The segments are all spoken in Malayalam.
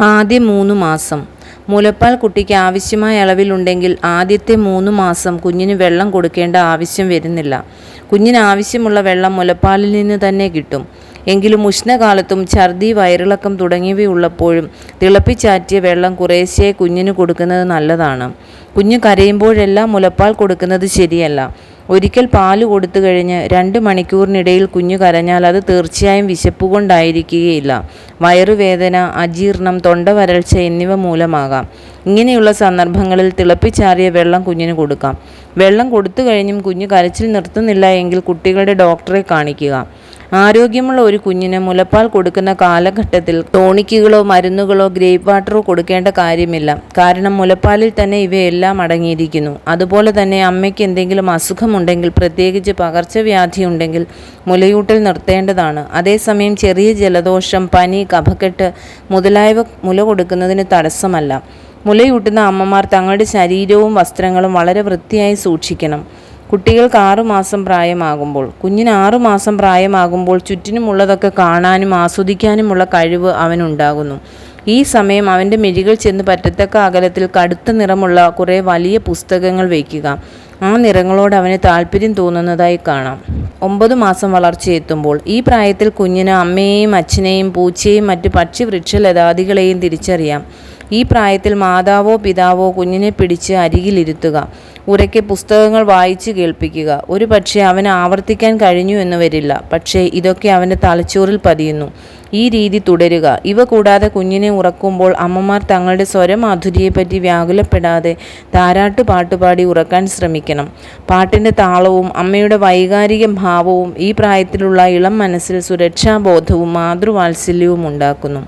ആദ്യ മൂന്ന് മാസം. മുലപ്പാൽ കുട്ടിക്ക് ആവശ്യമായ അളവിലുണ്ടെങ്കിൽ ആദ്യത്തെ മൂന്ന് മാസം കുഞ്ഞിന് വെള്ളം കൊടുക്കേണ്ട ആവശ്യം വരുന്നില്ല. കുഞ്ഞിന് ആവശ്യമുള്ള വെള്ളം മുലപ്പാലിൽ നിന്ന് തന്നെ കിട്ടും. എങ്കിലും ഉഷ്ണകാലത്തും ഛർദി വയറിളക്കം തുടങ്ങിയവയുള്ളപ്പോഴും തിളപ്പിച്ചാറ്റിയ വെള്ളം കുറേശ്ശേ കുഞ്ഞിന് കൊടുക്കുന്നത് നല്ലതാണ്. കുഞ്ഞ് കരയുമ്പോഴെല്ലാം മുലപ്പാൽ കൊടുക്കുന്നത് ശരിയല്ല. ഒരിക്കൽ പാൽ കൊടുത്തു കഴിഞ്ഞ് രണ്ട് മണിക്കൂറിനിടയിൽ കുഞ്ഞു കരഞ്ഞാൽ അത് തീർച്ചയായും വിശപ്പ് കൊണ്ടായിരിക്കുകയില്ല വയറുവേദന അജീർണം തൊണ്ട വരൾച്ച എന്നിവ മൂലമാകാം. ഇങ്ങനെയുള്ള സന്ദർഭങ്ങളിൽ തിളപ്പിച്ചാറിയ വെള്ളം കുഞ്ഞിന് കൊടുക്കാം. വെള്ളം കൊടുത്തു കഴിഞ്ഞും കുഞ്ഞു കരച്ചിൽ നിർത്തുന്നില്ല എങ്കിൽ കുട്ടികളുടെ ഡോക്ടറെ കാണിക്കുക. ആരോഗ്യമുള്ള ഒരു കുഞ്ഞിന് മുലപ്പാൽ കൊടുക്കുന്ന കാലഘട്ടത്തിൽ ടോണിക്കുകളോ മരുന്നുകളോ ഗ്രേപ്പ് വാട്ടറോ കൊടുക്കേണ്ട കാര്യമില്ല. കാരണം മുലപ്പാലിൽ തന്നെ ഇവയെല്ലാം അടങ്ങിയിരിക്കുന്നു. അതുപോലെ തന്നെ അമ്മയ്ക്ക് എന്തെങ്കിലും അസുഖമുണ്ടെങ്കിൽ പ്രത്യേകിച്ച് പകർച്ചവ്യാധി ഉണ്ടെങ്കിൽ മുലയൂട്ടൽ നിർത്തേണ്ടതാണ്. അതേസമയം ചെറിയ ജലദോഷം പനി കഫക്കെട്ട് മുതലായവ മുല കൊടുക്കുന്നതിന് തടസ്സമല്ല. മുലയൂട്ടുന്ന അമ്മമാർ തങ്ങളുടെ ശരീരവും വസ്ത്രങ്ങളും വളരെ വൃത്തിയായി സൂക്ഷിക്കണം. കുട്ടികൾക്ക് ആറുമാസം പ്രായമാകുമ്പോൾ കുഞ്ഞിന് ആറുമാസം പ്രായമാകുമ്പോൾ ചുറ്റിനുമുള്ളതൊക്കെ കാണാനും ആസ്വദിക്കാനുമുള്ള കഴിവ് അവനുണ്ടാകുന്നു. ഈ സമയം അവന്റെ മിഴികൾ ചെന്ന് പറ്റത്തക്ക അകലത്തിൽ കടുത്ത നിറമുള്ള കുറേ വലിയ പുസ്തകങ്ങൾ വയ്ക്കുക. ആ നിറങ്ങളോട് അവന് താല്പര്യം തോന്നുന്നതായി കാണാം. ഒമ്പത് മാസം വളർച്ചയെത്തുമ്പോൾ ഈ പ്രായത്തിൽ കുഞ്ഞിന് അമ്മയെയും അച്ഛനെയും പൂച്ചയെയും മറ്റ് പക്ഷി വൃക്ഷലതാദികളെയും തിരിച്ചറിയാം. ഈ പ്രായത്തിൽ മാതാവോ പിതാവോ കുഞ്ഞിനെ പിടിച്ച് അരികിലിരുത്തുക. ഉറക്കെ പുസ്തകങ്ങൾ വായിച്ച് കേൾപ്പിക്കുക. ഒരു പക്ഷേ അവന് ആവർത്തിക്കാൻ കഴിഞ്ഞു എന്ന് വരില്ല. പക്ഷേ ഇതൊക്കെ അവന്റെ തലച്ചോറിൽ പതിയുന്നു. ഈ രീതി തുടരുക. ഇവ കൂടാതെ കുഞ്ഞിനെ ഉറക്കുമ്പോൾ അമ്മമാർ തങ്ങളുടെ സ്വരമാധുര്യയെപ്പറ്റി വ്യാകുലപ്പെടാതെ താരാട്ട് പാട്ടുപാടി ഉറക്കാൻ ശ്രമിക്കണം. പാട്ടിന്റെ താളവും അമ്മയുടെ വൈകാരിക ഭാവവും ഈ പ്രായത്തിലുള്ള ഇളം മനസ്സിൽ സുരക്ഷാബോധവും മാതൃവാത്സല്യവും ഉണ്ടാക്കുന്നു.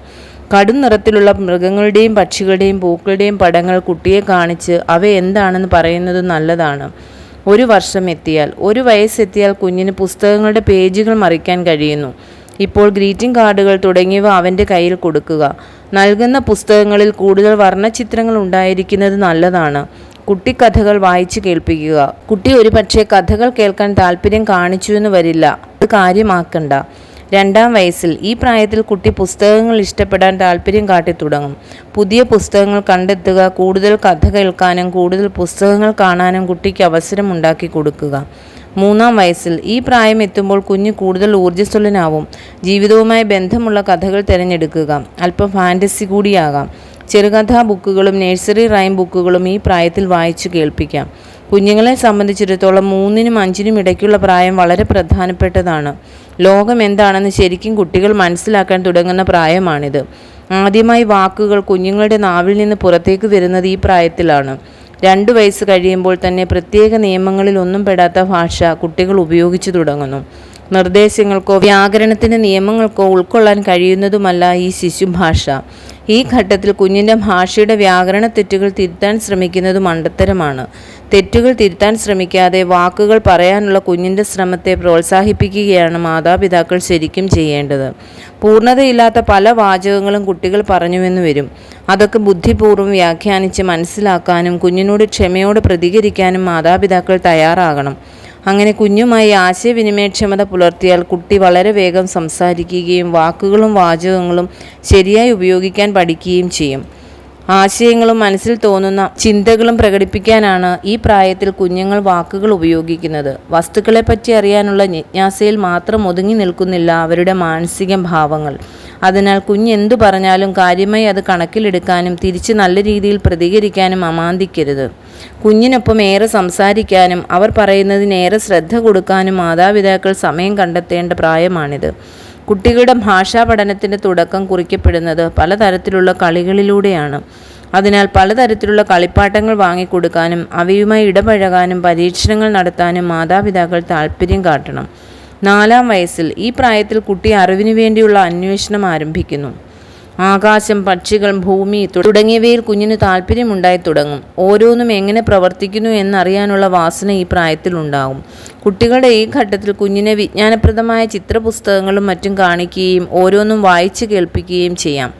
കടും നിറത്തിലുള്ള മൃഗങ്ങളുടെയും പക്ഷികളുടെയും പൂക്കളുടെയും പടങ്ങൾ കുട്ടിയെ കാണിച്ച് അവ എന്താണെന്ന് പറയുന്നത് നല്ലതാണ്. ഒരു വർഷം എത്തിയാൽ ഒരു വയസ്സെത്തിയാൽ കുഞ്ഞിന് പുസ്തകങ്ങളുടെ പേജുകൾ മറിക്കാൻ കഴിയുന്നു. ഇപ്പോൾ ഗ്രീറ്റിംഗ് കാർഡുകൾ തുടങ്ങിയവ അവന്റെ കയ്യിൽ കൊടുക്കുക. നൽകുന്ന പുസ്തകങ്ങളിൽ കൂടുതൽ വർണചിത്രങ്ങൾ ഉണ്ടായിരിക്കുന്നത് നല്ലതാണ്. കുട്ടിക്കഥകൾ വായിച്ചു കേൾപ്പിക്കുക. കുട്ടി ഒരുപക്ഷേ കഥകൾ കേൾക്കാൻ താല്പര്യം കാണിച്ചു എന്ന് വരില്ല. അത് കാര്യമാക്കണ്ട. രണ്ടാം വയസ്സിൽ ഈ പ്രായത്തിൽ കുട്ടി പുസ്തകങ്ങൾ ഇഷ്ടപ്പെടാൻ താല്പര്യം കാട്ടി തുടങ്ങും. പുതിയ പുസ്തകങ്ങൾ കണ്ടെത്തുക കൂടുതൽ കഥ കേൾക്കാനും കൂടുതൽ പുസ്തകങ്ങൾ കാണാനും കുട്ടിക്ക് അവസരം ഉണ്ടാക്കി കൊടുക്കുക. മൂന്നാം വയസ്സിൽ ഈ പ്രായം എത്തുമ്പോൾ കുഞ്ഞ് കൂടുതൽ ഊർജസ്വലനാവും. ജീവിതവുമായി ബന്ധമുള്ള കഥകൾ തിരഞ്ഞെടുക്കുക. അല്പം ഫാന്റസി കൂടിയാകാം. ചെറുകഥാ ബുക്കുകളും നേഴ്സറി റൈം ബുക്കുകളും ഈ പ്രായത്തിൽ വായിച്ചു കേൾപ്പിക്കാം. കുഞ്ഞുങ്ങളെ സംബന്ധിച്ചിടത്തോളം മൂന്നിനും അഞ്ചിനും ഇടയ്ക്കുള്ള പ്രായം വളരെ പ്രധാനപ്പെട്ടതാണ്. ലോകം എന്താണെന്ന് ശരിക്കും കുട്ടികൾ മനസ്സിലാക്കാൻ തുടങ്ങുന്ന പ്രായമാണിത്. ആദ്യമായി വാക്കുകൾ കുഞ്ഞുങ്ങളുടെ നാവിൽ നിന്ന് പുറത്തേക്ക് വരുന്നത് ഈ പ്രായത്തിലാണ്. രണ്ടു വയസ്സ് കഴിയുമ്പോൾ തന്നെ പ്രത്യേക നിയമങ്ങളിൽ ഒന്നും പെടാത്ത ഭാഷ കുട്ടികൾ ഉപയോഗിച്ചു തുടങ്ങുന്നു. നിർദ്ദേശങ്ങൾക്കോ വ്യാകരണത്തിന്റെ നിയമങ്ങൾക്കോ ഉൾക്കൊള്ളാൻ കഴിയുന്നതുമല്ല ഈ ശിശുഭാഷ. ഈ ഘട്ടത്തിൽ കുഞ്ഞിന്റെ ഭാഷയുടെ വ്യാകരണ തെറ്റുകൾ തിരുത്താൻ ശ്രമിക്കുന്നത് മണ്ടത്തരമാണ്. തെറ്റുകൾ തിരുത്താൻ ശ്രമിക്കാതെ വാക്കുകൾ പറയാനുള്ള കുഞ്ഞിന്റെ ശ്രമത്തെ പ്രോത്സാഹിപ്പിക്കുകയാണ് മാതാപിതാക്കൾ ശരിക്കും ചെയ്യേണ്ടത്. പൂർണതയില്ലാത്ത പല വാചകങ്ങളും കുട്ടികൾ പറഞ്ഞുവെന്ന് വരും. അതൊക്കെ ബുദ്ധിപൂർവം വ്യാഖ്യാനിച്ച് മനസ്സിലാക്കാനും കുഞ്ഞിനോട് ക്ഷമയോട് പ്രതികരിക്കാനും മാതാപിതാക്കൾ തയ്യാറാകണം. അങ്ങനെ കുഞ്ഞുമായി ആശയവിനിമയക്ഷമത പുലർത്തിയാൽ കുട്ടി വളരെ വേഗം സംസാരിക്കുകയും വാക്കുകളും വാചകങ്ങളും ശരിയായി ഉപയോഗിക്കാൻ പഠിക്കുകയും ചെയ്യും. ആശയങ്ങളും മനസ്സിൽ തോന്നുന്ന ചിന്തകളും പ്രകടിപ്പിക്കാനാണ് ഈ പ്രായത്തിൽ കുഞ്ഞുങ്ങൾ വാക്കുകൾ ഉപയോഗിക്കുന്നത്. വസ്തുക്കളെപ്പറ്റി അറിയാനുള്ള ജിജ്ഞാസയിൽ മാത്രം ഒതുങ്ങി നിൽക്കുന്നില്ല അവരുടെ മാനസിക ഭാവങ്ങൾ. അതിനാൽ കുഞ്ഞ് എന്തു പറഞ്ഞാലും കാര്യമായി അത് കണക്കിലെടുക്കാനും തിരിച്ച് നല്ല രീതിയിൽ പ്രതികരിക്കാനും അമാന്തിക്കരുത്. കുഞ്ഞിനൊപ്പം ഏറെ സംസാരിക്കാനും അവർ പറയുന്നതിനേറെ ശ്രദ്ധ കൊടുക്കാനും മാതാപിതാക്കൾ സമയം കണ്ടെത്തേണ്ട പ്രായമാണിത്. കുട്ടികളുടെ ഭാഷാ പഠനത്തിന്റെ തുടക്കം കുറിക്കപ്പെടുന്നത് പലതരത്തിലുള്ള കളികളിലൂടെയാണ്. അതിനാൽ പലതരത്തിലുള്ള കളിപ്പാട്ടങ്ങൾ വാങ്ങിക്കൊടുക്കാനും അവയുമായി ഇടപഴകാനും പരീക്ഷണങ്ങൾ നടത്താനും മാതാപിതാക്കൾ താല്പര്യം കാട്ടണം. നാലാം വയസ്സിൽ ഈ പ്രായത്തിൽ കുട്ടി അറിവിനു വേണ്ടിയുള്ള അന്വേഷണം ആരംഭിക്കുന്നു. ആകാശം പക്ഷികൾ ഭൂമി തുടങ്ങിയവയിൽ കുഞ്ഞിന് താല്പര്യമുണ്ടായി തുടങ്ങും. ഓരോന്നും എങ്ങനെ പ്രവർത്തിക്കുന്നു എന്നറിയാനുള്ള വാസന ഈ പ്രായത്തിൽ ഉണ്ടാകും. കുട്ടികളുടെ ഈ ഘട്ടത്തിൽ കുഞ്ഞിനെ വിജ്ഞാനപ്രദമായ ചിത്രപുസ്തകങ്ങളും മറ്റും കാണിക്കുകയും ഓരോന്നും വായിച്ചു കേൾപ്പിക്കുകയും ചെയ്യാം.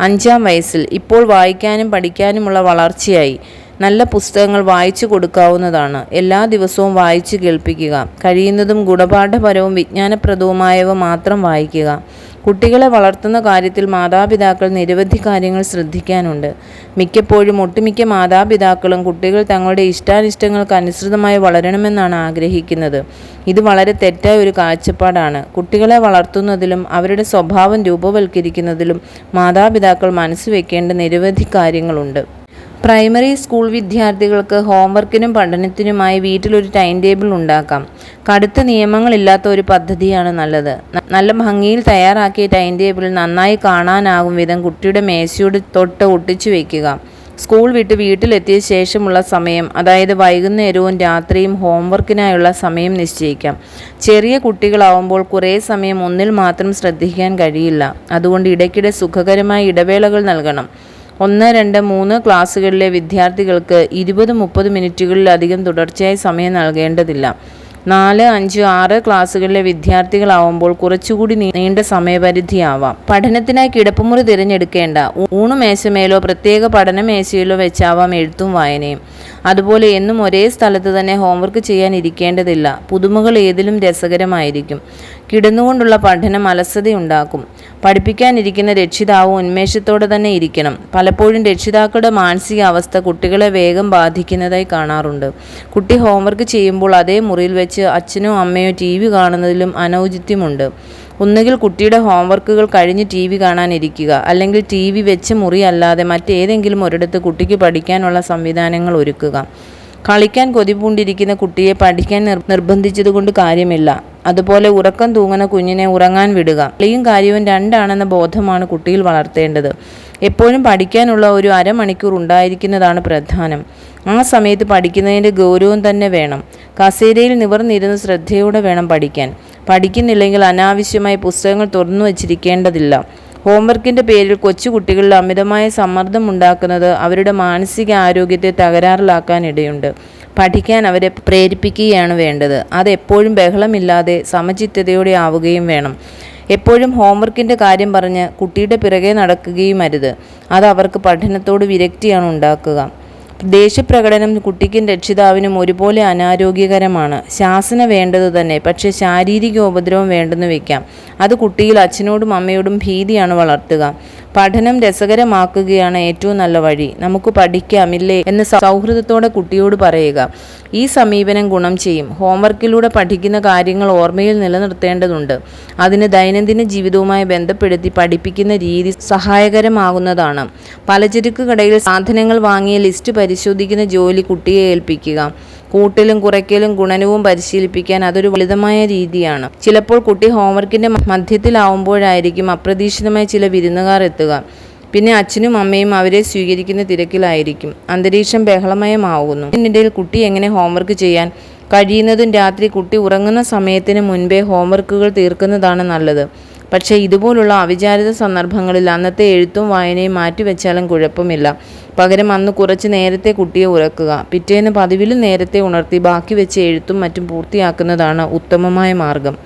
അഞ്ചാം വയസ്സിൽ ഇപ്പോൾ വായിക്കാനും പഠിക്കാനുമുള്ള വളർച്ചയായി. നല്ല പുസ്തകങ്ങൾ വായിച്ചു കൊടുക്കാവുന്നതാണ്. എല്ലാ ദിവസവും വായിച്ചു കേൾപ്പിക്കുക. കഴിയുന്നതും ഗുണപാഠപരവും വിജ്ഞാനപ്രദവുമായവ മാത്രം വായിക്കുക. കുട്ടികളെ വളർത്തുന്ന കാര്യത്തിൽ മാതാപിതാക്കൾ നിരവധി കാര്യങ്ങൾ ശ്രദ്ധിക്കാനുണ്ട്. മിക്കപ്പോഴും ഒട്ടുമിക്ക മാതാപിതാക്കളും കുട്ടികൾ തങ്ങളുടെ ഇഷ്ടാനിഷ്ടങ്ങൾക്ക് അനുസൃതമായി വളരണമെന്നാണ് ആഗ്രഹിക്കുന്നത്. ഇത് വളരെ തെറ്റായ ഒരു കാഴ്ചപ്പാടാണ്. കുട്ടികളെ വളർത്തുന്നതിലും അവരുടെ സ്വഭാവം രൂപവൽക്കരിക്കുന്നതിലും മാതാപിതാക്കൾ മനസ്സുവെക്കേണ്ട നിരവധി കാര്യങ്ങളുണ്ട്. പ്രൈമറി സ്കൂൾ വിദ്യാർത്ഥികൾക്ക് ഹോംവർക്കിനും പഠനത്തിനുമായി വീട്ടിലൊരു ടൈം ടേബിൾ ഉണ്ടാക്കാം. കടുത്ത നിയമങ്ങളില്ലാത്ത ഒരു പദ്ധതിയാണ് നല്ലത്. നല്ല ഭംഗിയിൽ തയ്യാറാക്കിയ ടൈം ടേബിൾ നന്നായി കാണാനാകും വിധം കുട്ടിയുടെ മേശയോട് തൊട്ട് ഒട്ടിച്ചു വയ്ക്കുക സ്കൂൾ വിട്ട് വീട്ടിലെത്തിയ ശേഷമുള്ള സമയം അതായത് വൈകുന്നേരവും രാത്രിയും ഹോംവർക്കിനായുള്ള സമയം നിശ്ചയിക്കാം. ചെറിയ കുട്ടികളാവുമ്പോൾ കുറേ സമയം ഒന്നിൽ മാത്രം ശ്രദ്ധിക്കാൻ കഴിയില്ല. അതുകൊണ്ട് ഇടയ്ക്കിടെ സുഖകരമായ ഇടവേളകൾ നൽകണം. ഒന്ന് രണ്ട് മൂന്ന് ക്ലാസ്സുകളിലെ വിദ്യാർത്ഥികൾക്ക് ഇരുപത് മുപ്പത് മിനിറ്റുകളിലധികം തുടർച്ചയായി സമയം നൽകേണ്ടതില്ല. നാല് അഞ്ച് ആറ് ക്ലാസ്സുകളിലെ വിദ്യാർത്ഥികളാവുമ്പോൾ കുറച്ചുകൂടി നീണ്ട സമയപരിധിയാവാം. പഠനത്തിനായി കിടപ്പുമുറി തിരഞ്ഞെടുക്കേണ്ട. ഊണുമേശമേലോ പ്രത്യേക പഠനമേശയിലോ വെച്ചാവാം എഴുത്തും വായനയും. അതുപോലെ എന്നും ഒരേ സ്ഥലത്ത് തന്നെ ഹോംവർക്ക് ചെയ്യാൻ ഇരിക്കേണ്ടതില്ല. പുതുമകൾ ഏതിലും രസകരമായിരിക്കും. കിടന്നുകൊണ്ടുള്ള പഠനം അലസതയുണ്ടാക്കും. പഠിപ്പിക്കാനിരിക്കുന്ന രക്ഷിതാവും ഉന്മേഷത്തോടെ തന്നെ ഇരിക്കണം. പലപ്പോഴും രക്ഷിതാക്കളുടെ മാനസികാവസ്ഥ കുട്ടികളെ വേഗം ബാധിക്കുന്നതായി കാണാറുണ്ട്. കുട്ടി ഹോംവർക്ക് ചെയ്യുമ്പോൾ അതേ മുറിയിൽ വെച്ച് അച്ഛനോ അമ്മയോ ടി വി കാണുന്നതിലും അനൗചിത്യമുണ്ട്. ഒന്നുകിൽ കുട്ടിയുടെ ഹോംവർക്കുകൾ കഴിഞ്ഞ് ടി വി കാണാനിരിക്കുക അല്ലെങ്കിൽ ടി വി വെച്ച് മുറിയല്ലാതെ മറ്റേതെങ്കിലും ഒരിടത്ത് കുട്ടിക്ക് പഠിക്കാനുള്ള സംവിധാനങ്ങൾ ഒരുക്കുക. കളിക്കാൻ കൊതിപൂണ്ടിരിക്കുന്ന കുട്ടിയെ പഠിക്കാൻ നിർ നിർബന്ധിച്ചതുകൊണ്ട് കാര്യമില്ല. അതുപോലെ ഉറക്കം തൂങ്ങുന്ന കുഞ്ഞിനെ ഉറങ്ങാൻ വിടുക. കളിയും കാര്യവും രണ്ടാണെന്ന ബോധമാണ് കുട്ടിയിൽ വളർത്തേണ്ടത്. എപ്പോഴും പഠിക്കാനുള്ള ഒരു അരമണിക്കൂർ ഉണ്ടായിരിക്കുന്നതാണ് പ്രധാനം. ആ സമയത്ത് പഠിക്കുന്നതിന്റെ ഗൗരവം തന്നെ വേണം. കസേരയിൽ നിവർന്നിരുന്ന് ശ്രദ്ധയോടെ വേണം പഠിക്കാൻ. പഠിക്കുന്നില്ലെങ്കിൽ അനാവശ്യമായി പുസ്തകങ്ങൾ തുറന്നു വച്ചിരിക്കേണ്ടതില്ല. ഹോംവർക്കിന്റെ പേരിൽ കൊച്ചുകുട്ടികളിൽ അമിതമായ സമ്മർദ്ദം ഉണ്ടാക്കുന്നത് അവരുടെ മാനസിക ആരോഗ്യത്തെ തകരാറിലാക്കാനിടയുണ്ട്. പഠിക്കാൻ അവരെ പ്രേരിപ്പിക്കുകയാണ് വേണ്ടത്. അത് എപ്പോഴും ബഹളമില്ലാതെ സമചിത്തതയോടെ ആവുകയും വേണം. എപ്പോഴും ഹോംവർക്കിന്റെ കാര്യം പറഞ്ഞ് കുട്ടിയുടെ പിറകെ നടക്കുകയും അരുത്. അത് അവർക്ക് പഠനത്തോട് വിരക്തിയാണ് ഉണ്ടാക്കുക. ദേഷ്യപ്രകടനം കുട്ടിക്കും രക്ഷിതാവിനും ഒരുപോലെ അനാരോഗ്യകരമാണ്. ശാസന വേണ്ടത് തന്നെ പക്ഷേ ശാരീരിക ഉപദ്രവം വേണ്ടെന്ന് വയ്ക്കാം അത് കുട്ടിയിൽ അച്ഛനോടും അമ്മയോടും ഭീതിയാണ് വളർത്തുക. പഠനം രസകരമാക്കുകയാണ് ഏറ്റവും നല്ല വഴി. നമുക്ക് പഠിക്കാമില്ലേ എന്ന് സൗഹൃദത്തോടെ കുട്ടിയോട് പറയുക. ഈ സമീപനം ഗുണം ചെയ്യും. ഹോംവർക്കിലൂടെ പഠിക്കുന്ന കാര്യങ്ങൾ ഓർമ്മയിൽ നിലനിർത്തേണ്ടതുണ്ട്. അതിന് ദൈനംദിന ജീവിതവുമായി ബന്ധപ്പെടുത്തി പഠിപ്പിക്കുന്ന രീതി സഹായകരമാകുന്നതാണ്. പലചരക്ക് കടയിൽ സാധനങ്ങൾ വാങ്ങിയ ലിസ്റ്റ് പരിശോധിക്കുന്ന ജോലി കുട്ടിയെ ഏൽപ്പിക്കുക. കൂട്ടലും കുറയ്ക്കലും ഗുണനവും പരിശീലിപ്പിക്കാൻ അതൊരു ലളിതമായ രീതിയാണ്. ചിലപ്പോൾ കുട്ടി ഹോംവർക്കിന്റെ മധ്യത്തിലാവുമ്പോഴായിരിക്കും അപ്രതീക്ഷിതമായ ചില വിരുന്നുകാർ എത്തുക. പിന്നെ അച്ഛനും അമ്മയും അവരെ സ്വീകരിക്കുന്ന തിരക്കിലായിരിക്കും. അന്തരീക്ഷം ബഹളമയമാവുന്നു. ഇതിനിടയിൽ കുട്ടി എങ്ങനെ ഹോംവർക്ക് ചെയ്യാൻ കഴിയുന്നതും രാത്രി കുട്ടി ഉറങ്ങുന്ന സമയത്തിന് മുൻപേ ഹോംവർക്കുകൾ തീർക്കുന്നതാണ് നല്ലത്. പക്ഷേ ഇതുപോലുള്ള അവിചാരിത സന്ദർഭങ്ങളിൽ അന്നത്തെ എഴുത്തും വായനയും മാറ്റിവെച്ചാലും കുഴപ്പമില്ല. പകരം അന്ന് കുറച്ച് നേരത്തെ കുട്ടിയെ ഉറക്കുക. പിറ്റേന്ന് പതിവിലും നേരത്തെ ഉണർത്തി ബാക്കി വെച്ച് എഴുത്തും മറ്റും പൂർത്തിയാക്കുന്നതാണ് ഉത്തമമായ മാർഗം.